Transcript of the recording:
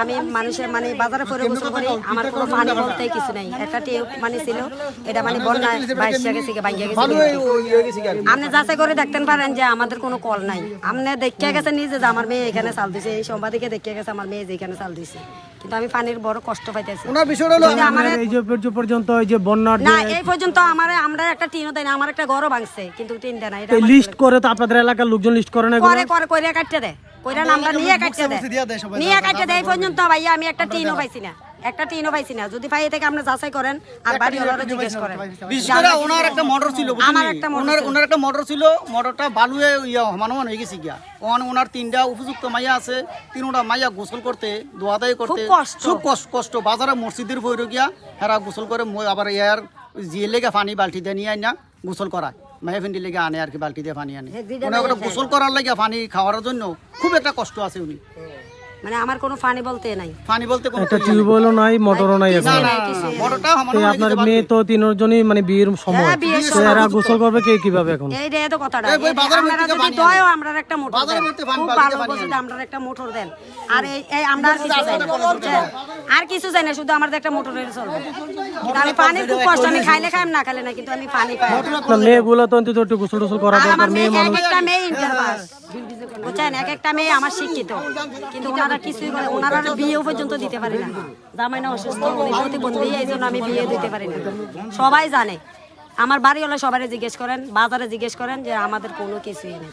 আমি মানুষের মানে বাজারে পরে গোসল করি আমার কোনো পানি বলতে কিছু নাই। একটা টিউব মানে ছিল এটা মানে বন্যায় বাইশে গেছে ভাঙ্গিয়া গেছে আপনি যাচাই করে দেখতে পারেন যে আমাদের কোনো কল নাই। আপনি দেখিয়ে গেছে নিজে যে আমার মেয়ে এখানে চাল দিছে এই সম্বাদিকে দেখিয়ে গেছে আমার মেয়ে যে এখানে চাল দিছে। কিন্তু আমি পানির বড় কষ্ট পাইতেছি। ওনার বিষয়টা হলো এই যে পর্যন্ত এই যে বন্যার না এই পর্যন্ত আমার আমরা একটা টিনও দেয় না আমার একটা ঘরও ভাঙছে কিন্তু টিন দেয় না এটা লিস্ট করে তো আপনাদের এলাকার লোকজন লিস্ট করে না? করে করে কাটতে দেয়। কইরা নামটা নিয়ে কাটতে দেয়। নিয়ে কাটতে দেয় এই পর্যন্ত ভাইয়া আমি একটা টিনও পাইছি না একটা টিনও পাইছি না। যদি পাই থেকে আপনি যাচাই করেন আর বাড়ি ওনারা জিজ্ঞেস করেন। বিশেষ করে ওনার একটা মোটর ছিল আমার একটা ওনার ওনার একটা মোটর ছিল মোটরটা বালুয়ে ইয়া সমানমান হয়ে গেছে গিয়া। ওখানে ওনার তিনটা উপযুক্ত মাইয়া আছে তিনটা মাইয়া গোসল করতে দোয়াদাই করতে। খুব কষ্ট। কষ্ট কষ্ট। বাজারে মসজিদের বইরে গিয়া হেরা গোসল করে আবার ইয়ার জিয়ে লেগে পানি বালতি দিয়ে নিয়ে আইনা গোসল করায়। মায়া লেগে আনে আর কি বালতি দিয়ে পানি আনে। ওনার একটা গোসল করার লাগে পানি খাওয়ার জন্য খুব একটা কষ্ট আছে উনি। মানে আমার কোনো ফানি বলতে নাই। পানি বলতে কোনো একটা টিউবওয়েলও নাই। মোটরও নাই এখন। না না মোটরটা তো আপনার মেয়ে তো তিনজনই মানে বিয়ের সময়। হ্যাঁ, বিয়ের তো এরা গোসল করবে কে কীভাবে এখন? এই রে তো কথাটা। এই বই এই যে বাজারের আপনারা যদি পানি আমরা একটা মোটর দেন খুব ভালো আমরা একটা মোটর দেন। আর এই এই আমরা কিছু চাই না বুঝছেন? আর কিছু চাই না শুধু আমাদের একটা মোটরের চলবে। আমি পানি খুব কষ্ট আমি খাইলে খাইম না খাইলে না কিন্তু আমি পানি পাই। মেয়েগুলো তো অন্তত একটু গোসল টোসল করা দরকার মেয়ে মানুষ। একটা মেয়ে ইন্টার পাস। বুঝছেন? এক একটা মেয়ে আমার শিক্ষিত। কিন্তু ওনারা কিছুই করে ওনারা বিয়েও পর্যন্ত দিতে পারে না। জামাই না অসুস্থ উনি প্রতিবন্ধী এই জন্য আমি বিয়ে দিতে পারি না। সবাই জানে। আমার বাড়ি হলে সবাই জিজ্ঞেস করেন বাজারে জিজ্ঞেস করেন যে আমাদের কোনো কিছুই নেই।